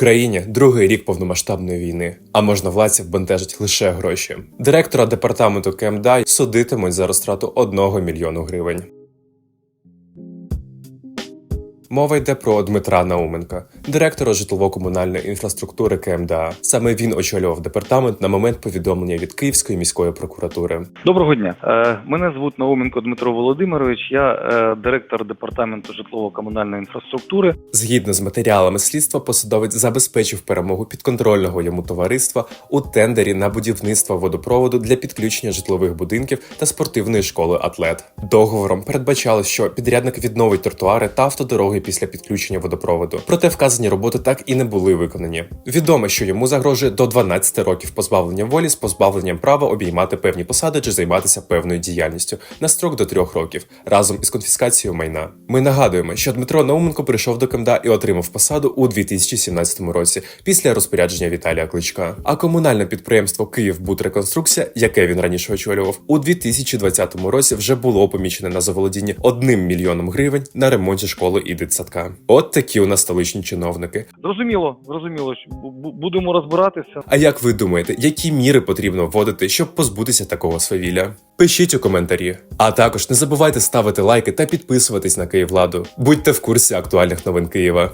Україні другий рік повномасштабної війни, а можновладців бентежить лише гроші. Директора департаменту КМДА судитимуть за розтрату 1 мільйону гривень. Мова йде про Дмитра Науменка, директора житлово-комунальної інфраструктури КМДА. Саме він очолював департамент на момент повідомлення від Київської міської прокуратури. Доброго дня. Е, Мене звуть Науменко Дмитро Володимирович. Я е, директор департаменту житлово-комунальної інфраструктури. Згідно з матеріалами слідства, посадовець забезпечив перемогу підконтрольного йому товариства у тендері на будівництво водопроводу для підключення житлових будинків та спортивної школи Атлет. Договором передбачало, що підрядник відновить тротуари та автодороги після підключення водопроводу. Проте вказані роботи так і не були виконані. Відомо, що йому загрожує до 12 років позбавлення волі з позбавленням права обіймати певні посади чи займатися певною діяльністю на строк до трьох років разом із конфіскацією майна. Ми нагадуємо, що Дмитро Науменко прийшов до КМДА і отримав посаду у 2017 році після розпорядження Віталія Кличка. А комунальне підприємство «Київбудреконструкція», яке він раніше очолював, у 2020 році вже було помічене на заволодінні одним мільйоном гривень на ремонті школи і дитсадка. От такі у нас столичні чиновники. Зрозуміло, зрозуміло, будемо розбиратися. А як ви думаєте, які міри потрібно вводити, щоб позбутися такого свавілля? Пишіть у коментарі. А також не забувайте ставити лайки та підписуватись на Київладу. Будьте в курсі актуальних новин Києва.